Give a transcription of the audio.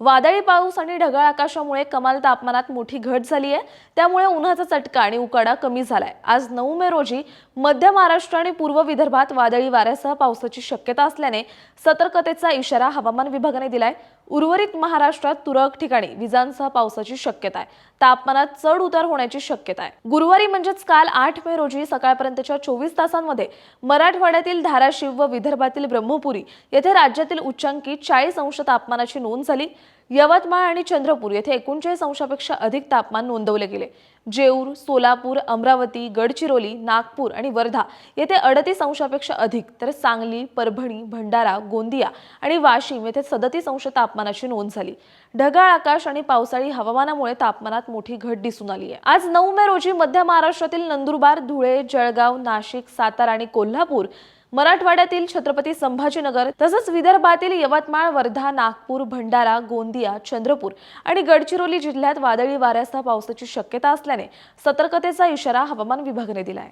वादळी पाऊस आणि ढगाळ आकाशामुळे कमाल तापमानात मोठी घट झाली आहे. त्यामुळे उन्हाचा चटका आणि उकाडा कमी झालाय. आज नऊ मे रोजी मध्य महाराष्ट्र आणि पूर्व विदर्भात वादळी वाऱ्यासह पावसाची शक्यता असल्याने सतर्कतेचा इशारा हवामान विभागाने दिलाय. उर्वरित महाराष्ट्रात तुरळक ठिकाणी विजांसह पावसाची शक्यता आहे. तापमानात चढ उतार होण्याची शक्यता आहे. गुरुवारी म्हणजेच काल आठ मे रोजी सकाळपर्यंतच्या चोवीस तासांमध्ये मराठवाड्यातील धाराशिव व विदर्भातील ब्रह्मपुरी येथे राज्यातील उच्चांकी चाळीस अंश तापमानाची नोंद झाली. यवतमाळ आणि चंद्रपूर येथे एकोणचाळीस अंशापेक्षा अधिक तापमान नोंदवले गेले. जेऊर सोलापूर अमरावती गडचिरोली नागपूर आणि वर्धा येथे अडतीस अंशापेक्षा अधिक तर सांगली परभणी भंडारा गोंदिया आणि वाशिम येथे सदतीस अंश तापमान तापमानाची नोंद झाली. ढगाळ आकाश आणि पावसाळी हवामानामुळे तापमानात मोठी घट दिसून आली आहे. आज नऊ मे रोजी मध्य महाराष्ट्रातील नंदुरबार धुळे जळगाव नाशिक सातारा आणि कोल्हापूर मराठवाड्यातील छत्रपती संभाजीनगर तसंच विदर्भातील यवतमाळ वर्धा नागपूर भंडारा गोंदिया चंद्रपूर आणि गडचिरोली जिल्ह्यात वादळी वाऱ्यासह पावसाची शक्यता असल्याने सतर्कतेचा इशारा हवामान विभागाने दिलाय.